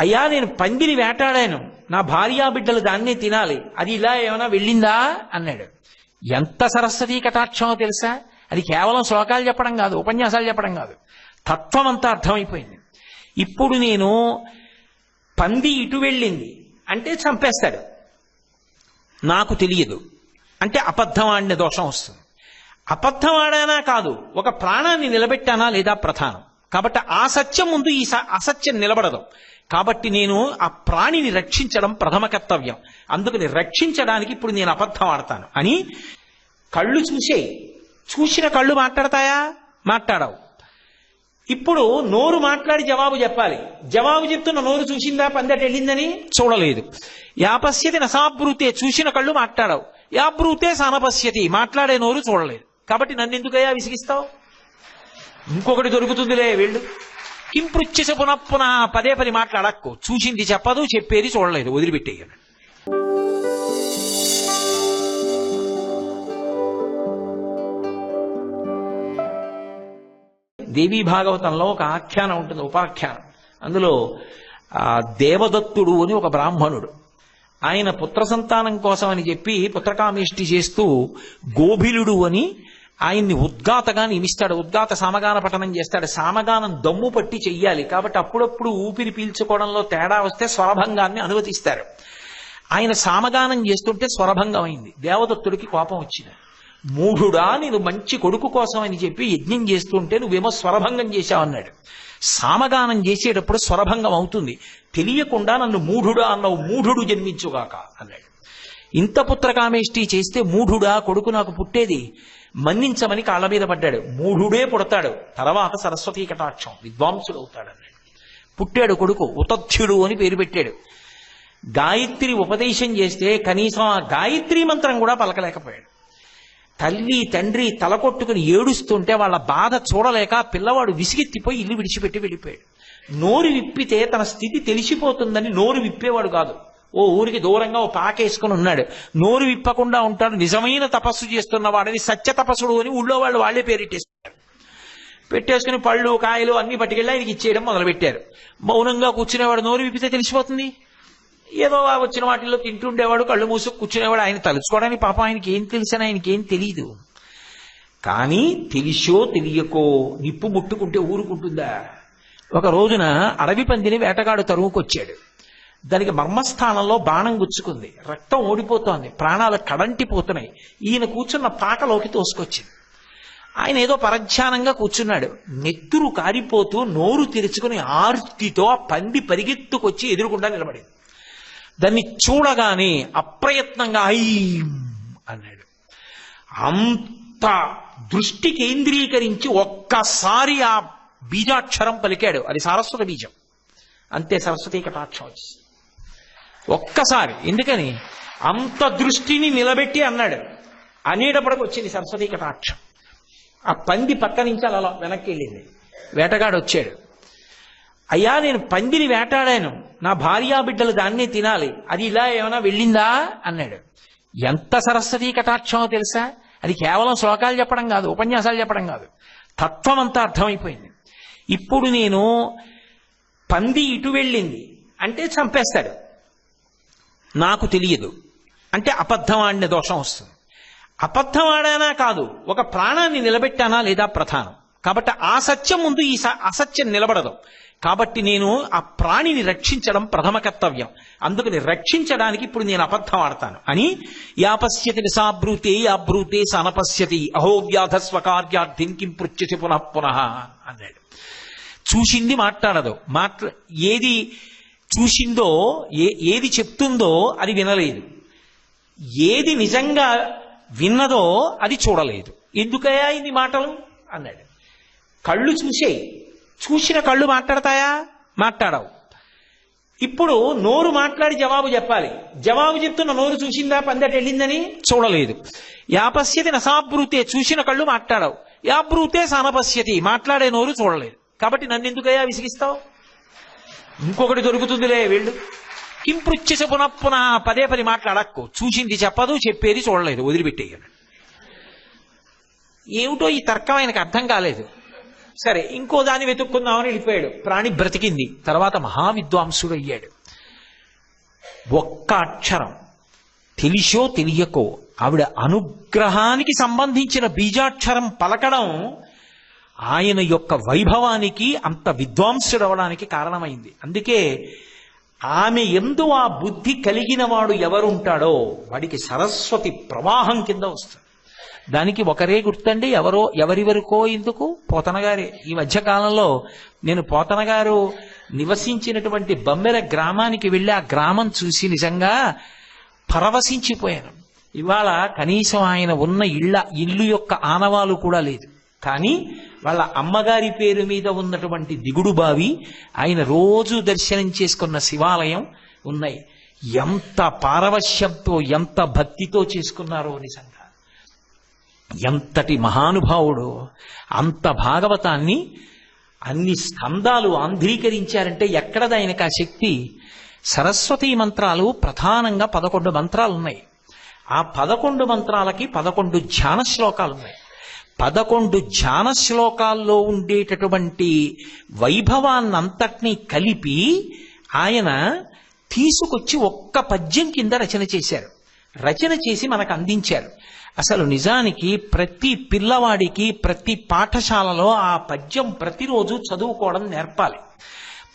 అయ్యా నేను పందిని వేటాడాను. నా భార్యా బిడ్డలు దాన్నే తినాలి. అది ఇలా ఏమైనా వెళ్ళిందా? అన్నాడు. ఎంత సరస్వతీ కటాక్షమో తెలుసా? అది కేవలం శ్లోకాలు చెప్పడం కాదు ఉపన్యాసాలు చెప్పడం కాదు. తత్వం అంతా అర్థమైపోయింది. ఇప్పుడు నేను పంది ఇటు వెళ్ళింది అంటే చంపేస్తాడు. నాకు తెలియదు. అంటే అబద్ధం ఆడిన దోషం వస్తుంది. అబద్ధం ఆడానా కాదు ఒక ప్రాణాన్ని నిలబెట్టానా లేదా ప్రధానం? కాబట్టి ఆ సత్యం ముందు ఈ స- అసత్యం నిలబడదు. కాబట్టి నేను ఆ ప్రాణిని రక్షించడం ప్రథమ కర్తవ్యం. అందుకని రక్షించడానికి ఇప్పుడు నేను అబద్ధం ఆడతాను. అని కళ్ళు చూసే చూసిన కళ్ళు మాట్లాడతాయా? మాట్లాడవు. ఇప్పుడు నోరు మాట్లాడి జవాబు చెప్పాలి. జవాబు చెప్తున్న నోరు చూసిందా పందట వెళ్ళిందని? చూడలేదు. యాపస్యతి నసాబ్రూతే చూసిన కళ్ళు మాట్లాడవు. యాబ్రూతే సానపస్యతి మాట్లాడే నోరు చూడలేదు. కాబట్టి నన్ను ఎందుకయ్యా విసిగిస్తావు? ఇంకొకటి దొరుకుతుందిలే వెళ్ళు. కిం పృచ్ఛస పునః పదే పది మాట్లాడక్కు చూసింది చెప్పదు చెప్పేది చూడలేదు వదిలిపెట్టేయను. దేవీ భాగవతంలో ఒక ఆఖ్యానం ఉంటుంది ఉపాఖ్యానం. అందులో ఆ దేవదత్తుడు అని ఒక బ్రాహ్మణుడు. ఆయన పుత్ర సంతానం కోసం అని చెప్పి పుత్రకామేష్టి చేస్తూ గోభిలుడు అని ఆయన్ని ఉద్గాతగా నియమిస్తాడు. ఉద్గాత సామగాన పఠనం చేస్తాడు. సామగానం దమ్ము పట్టి చెయ్యాలి. కాబట్టి అప్పుడప్పుడు ఊపిరి పీల్చుకోవడంలో తేడా వస్తే స్వరభంగాన్ని అనుమతిస్తారు ఆయన సామగానం చేస్తుంటే స్వరభంగం అయింది దేవదత్తుడికి కోపం వచ్చింది. మూఢుడా నేను మంచి కొడుకు కోసం అని చెప్పి యజ్ఞం చేస్తుంటే నువ్వేమో స్వరభంగం చేశావన్నాడు సామగానం చేసేటప్పుడు స్వరభంగం అవుతుంది. తెలియకుండా నన్ను మూఢుడా అన్నావు. మూఢుడు జన్మించుగాక అన్నాడు. ఇంత పుత్రకామేష్టి చేస్తే మూఢుడా కొడుకు నాకు పుట్టేది? మన్నించమని కాళ్ళ మీద పడ్డాడు. మూఢుడే పుడతాడు. తర్వాత సరస్వతీ కటాక్షం. విద్వాంసుడు అవుతాడు అన్నాడు పుట్టాడు కొడుకు ఉతథ్యుడు అని పేరు పెట్టాడు. గాయత్రి ఉపదేశం చేస్తే కనీసం ఆ గాయత్రి మంత్రం కూడా పలకలేకపోయాడు. తల్లి తండ్రి తల కొట్టుకుని ఏడుస్తుంటే వాళ్ళ బాధ చూడలేక పిల్లవాడు విసిగెత్తిపోయి ఇల్లు విడిచిపెట్టి వెళ్ళిపోయాడు. నోరు విప్పితే తన స్థితి తెలిసిపోతుందని నోరు విప్పేవాడు కాదు. ఓ ఊరికి దూరంగా ఓ పాకేసుకుని ఉన్నాడు. నోరు విప్పకుండా ఉంటాడు. నిజమైన తపస్సు చేస్తున్న వాడని సత్య తపస్సుడు అని ఊళ్ళో వాళ్ళు వాళ్ళే పేరెట్టేసుకున్నారు పెట్టేసుకుని పళ్ళు కాయలు అన్ని పట్టుకెళ్ళి ఆయనకి ఇచ్చేయడం మొదలుపెట్టారు. మౌనంగా కూర్చునేవాడు నోరు విప్పితే తెలిసిపోతుంది. ఏదో వచ్చిన వాటిల్లో తింటుండేవాడు కళ్ళు మూసుకు కూర్చునేవాడు. ఆయన తలుచుకోవడానికి పాపం ఆయనకి ఏం తెలిసిన ఆయనకి ఏం తెలియదు కానీ తెలిసో తెలియకో నిప్పు ముట్టుకుంటే ఊరుకుంటుందా? ఒక రోజున అడవి పందిని వేటగాడు తరువుకొచ్చాడు. దానికి మర్మస్థానంలో బాణం గుచ్చుకుంది. రక్తం ఓడిపోతోంది ప్రాణాలు కడంటిపోతున్నాయి. ఈయన కూర్చున్న పాకలోకి తోసుకొచ్చింది. ఆయన ఏదో పరధ్యానంగా కూర్చున్నాడు. నెత్తురు కారిపోతూ నోరు తెరుచుకుని ఆర్తితో ఆ పంది పరిగెత్తుకొచ్చి ఎదురుకుండా నిలబడింది. దాన్ని చూడగానే అప్రయత్నంగా ఐ అన్నాడు. అంత దృష్టి కేంద్రీకరించి ఒక్కసారి ఆ బీజాక్షరం పలికాడు. అది సారస్వత బీజం. అంతే సరస్వతీ కటాక్షం వచ్చి ఒక్కసారి. ఎందుకని? అంత దృష్టిని నిలబెట్టి అన్నాడు. అనేటప్పటికి వచ్చింది సరస్వతీ కటాక్షం. ఆ పంది పక్క నుంచి అలా వెనక్కి వెళ్ళింది వేటగాడు వచ్చాడు. అయ్యా నేను పందిని వేటాడాను. నా భార్యా బిడ్డలు దాన్నే తినాలి. అది ఇలా ఏమైనా వెళ్ళిందా? అన్నాడు. ఎంత సరస్వతీ కటాక్షమో తెలుసా? అది కేవలం శ్లోకాలు చెప్పడం కాదు ఉపన్యాసాలు చెప్పడం కాదు. తత్వం అంతా అర్థమైపోయింది. ఇప్పుడు నేను పంది ఇటు వెళ్ళింది. అంటే చంపేస్తాడు. నాకు తెలియదు. అంటే అబద్ధం ఆడిన దోషం వస్తుంది. అబద్ధం ఆడానా కాదు ఒక ప్రాణాన్ని నిలబెట్టానా లేదా ప్రధానం. కాబట్టి ఆ సత్యం ముందు ఈ స- అసత్యం నిలబడదు. కాబట్టి నేను ఆ ప్రాణిని రక్షించడం ప్రథమ కర్తవ్యం. అందుకని రక్షించడానికి ఇప్పుడు నేను అబద్ధం ఆడతాను. అని యాపశ్యతి నిసాబ్రూతే యాబ్రూతే సనపశ్యతి అహోవ్యాధ స్వకార్యార్థిం కిం పృచ్యతి పునః పునః అన్నాడు. చూసింది మాట్లాడదు. మాట్లా ఏది చూసిందో ఏ ఏది చెప్తుందో అది వినలేదు. ఏది నిజంగా విన్నదో అది చూడలేదు. ఎందుకయ్యా ఇది మాటలు? అన్నాడు. కళ్ళు చూసే చూసిన కళ్ళు మాట్లాడతాయా? మాట్లాడవు. ఇప్పుడు నోరు మాట్లాడి జవాబు చెప్పాలి. జవాబు చెప్తున్న నోరు చూసిందా పందట వెళ్ళిందని? చూడలేదు. యాపస్యతి నసాబ్రూతే చూసిన కళ్ళు మాట్లాడవు. యాబ్రూతే సానపశ్యతి మాట్లాడే నోరు చూడలేదు. కాబట్టి నన్ను ఎందుకయ్యా విసిగిస్తావు? ఇంకొకటి దొరుకుతుందిలే వీళ్ళు. కిం పునఃపున పునః పునః పదే పది మాట్లాడక్కు చూసింది చెప్పదు చెప్పేది చూడలేదు వదిలిపెట్టేయను. ఏమిటో ఈ తర్కం ఆయనకు అర్థం కాలేదు. సరే ఇంకో దాన్ని వెతుక్కుందామని వెళ్ళిపోయాడు. ప్రాణి బ్రతికింది. తర్వాత మహావిద్వాంసుడు అయ్యాడు ఒక్క అక్షరం. తెలిసో తెలియకో. ఆవిడ అనుగ్రహానికి సంబంధించిన బీజాక్షరం పలకడం ఆయన యొక్క వైభవానికి అంత విద్వాంసుడవడానికి కారణమైంది. అందుకే ఆమె ఎందు ఆ బుద్ధి కలిగిన వాడు ఎవరుంటాడో వాడికి సరస్వతి ప్రవాహం కింద వస్తుంది. దానికి ఒకరే గుర్తండి ఎవరో ఎవరి వరకో ఎందుకు పోతనగారే. ఈ మధ్యకాలంలో నేను పోతనగారు నివసించినటువంటి బమ్మెర గ్రామానికి వెళ్ళి ఆ గ్రామం చూసి నిజంగా పరవశించిపోయాను. ఇవాళ కనీసం ఆయన ఉన్న ఇళ్ళ ఇల్లు యొక్క ఆనవాలు కూడా లేదు. కానీ వాళ్ళ అమ్మగారి పేరు మీద ఉన్నటువంటి దిగుడు బావి ఆయన రోజు దర్శనం చేసుకున్న శివాలయం ఉన్నాయి. ఎంత పారవశ్యంతో ఎంత భక్తితో చేసుకున్నారో నిజంగా ఎంతటి మహానుభావుడు అంత భాగవతాన్ని అన్ని స్కందాలు ఆంధ్రీకరించారంటే ఎక్కడది ఆయనకు ఆ శక్తి? సరస్వతి మంత్రాలు ప్రధానంగా పదకొండు మంత్రాలు ఉన్నాయి ఆ పదకొండు మంత్రాలకి పదకొండు ధ్యాన శ్లోకాలు ఉన్నాయి పదకొండు ధ్యాన శ్లోకాల్లో ఉండేటటువంటి వైభవాన్నంతటినీ కలిపి ఆయన తీసుకొచ్చి ఒక్క పద్యం కింద రచన చేశారు. రచన చేసి మనకు అందించారు. అసలు నిజానికి ప్రతి పిల్లవాడికి ప్రతి పాఠశాలలో ఆ పద్యం ప్రతిరోజు చదువుకోవడం నేర్పాలి.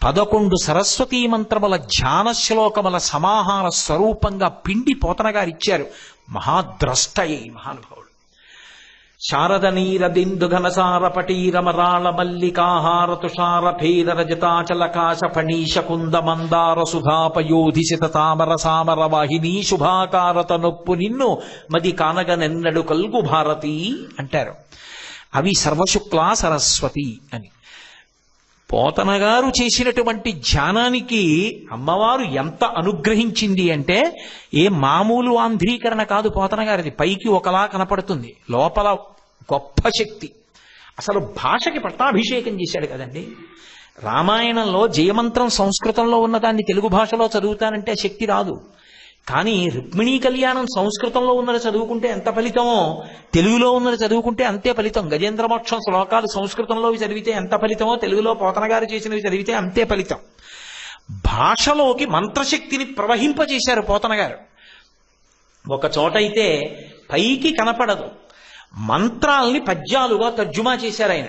పదకొండు సరస్వతీ మంత్రముల ధ్యాన శ్లోకముల సమాహార స్వరూపంగా పిండి పోతన గారు ఇచ్చారు మహాద్రష్టయే మహానుభావుడు. శారద నీర ఘనసార తుషార భేద ఫణీష కుంద మందార సుధాపయోధిసిత తామర సామర వాహిని శుభాకారత నొప్పు నిన్ను మది కానగనెన్నడు కల్గు భారతి అంటారు. అవి సర్వశుక్లా సరస్వతి అని. పోతనగారు చేసినటువంటి ధ్యానానికి అమ్మవారు ఎంత అనుగ్రహించింది అంటే ఏ మామూలు ఆంధ్రీకరణ కాదు పోతనగారిది. పైకి ఒకలా కనపడుతుంది. లోపల గొప్ప శక్తి. అసలు భాషకి పట్టాభిషేకం చేశాడు కదండి. రామాయణంలో జయమంత్రం సంస్కృతంలో ఉన్నదాన్ని తెలుగు భాషలో చదువుతానంటే శక్తి రాదు. కానీ రుక్మిణీ కళ్యాణం సంస్కృతంలో ఉన్నది చదువుకుంటే ఎంత ఫలితమో తెలుగులో ఉన్నది చదువుకుంటే అంతే ఫలితం. గజేంద్రమోక్షం శ్లోకాలు సంస్కృతంలో చదివితే ఎంత ఫలితమో తెలుగులో పోతన గారు చేసినవి చదివితే అంతే ఫలితం. భాషలోకి మంత్రశక్తిని ప్రవహింపజేశారు పోతన గారు. ఒక చోట అయితే పైకి కనపడదు. మంత్రాల్ని పద్యాలుగా తర్జుమా చేశారు ఆయన.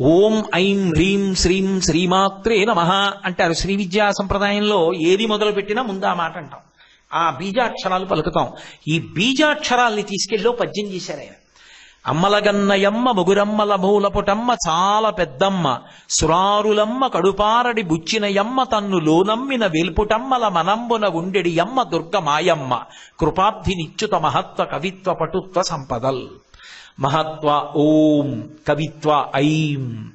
ఓం ఐం హ్రీం శ్రీం శ్రీమాత్రే నమ అంటారు. శ్రీ విద్యా సంప్రదాయంలో ఏది మొదలు పెట్టినా ముందు ఆ మాట అంటాం. ఆ బీజాక్షరాలు పలుకుతాం. ఈ బీజాక్షరాల్ని తీసుకెళ్ళో పద్యం చేశారు ఆయన. అమ్మలగన్నయమ్మ ముగురమ్మల మూలపుటమ్మ చాలా పెద్దమ్మ సురారులమ్మ కడుపారడి బుచ్చినయమ్మ తన్ను లోనమ్మిన వెల్పుటమ్మల మనంబున ఉండెడి యమ్మ దుర్గ మాయమ్మ కృపాబ్ధి నిచ్యుత మహత్వ కవిత్వ పటుత్వ సంపదల్. మహత్వ ఓం కవిత్వ ఐం.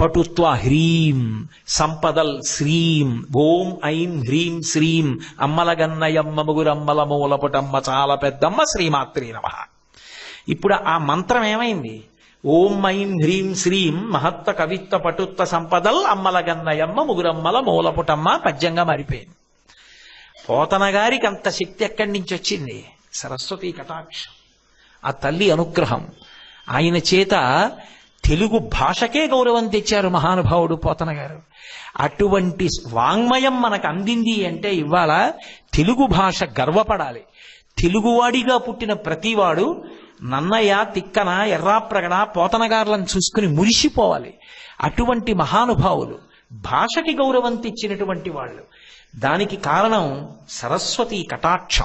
పటుత్వ హ్రీం సంపదల్ శ్రీం ఓం ఐం హ్రీం శ్రీం అమ్మలగన్నయమ్మ ముగురమ్మల మూలపుటమ్మ చాలా పెద్దమ్మ శ్రీమాత్రి నమ. ఇప్పుడు ఆ మంత్రం ఏమైంది? ఓం ఐం హ్రీం శ్రీం మహత్వ కవిత్వ పటుత్వ సంపదల్ అమ్మలగన్నయమ్మ ముగురమ్మల మూలపుటమ్మ పద్యంగా మారిపోయింది పోతన గారికి అంత శక్తి ఎక్కడి నుంచి వచ్చింది? సరస్వతి కటాక్షం. ఆ తల్లి అనుగ్రహం. ఆయన చేత తెలుగు భాషకే గౌరవం తెచ్చారు మహానుభావుడు పోతన గారు అటువంటి వాంగ్మయం మనకు అందింది అంటే ఇవాళ తెలుగు భాష గర్వపడాలి. తెలుగువాడిగా పుట్టిన ప్రతివాడు నన్నయ్య తిక్కన ఎర్రాప్రగడ పోతనగారులను చూసుకుని మురిసిపోవాలి. అటువంటి మహానుభావులు భాషకి గౌరవం తెచ్చినటువంటి వాళ్ళు. దానికి కారణం సరస్వతి కటాక్షం.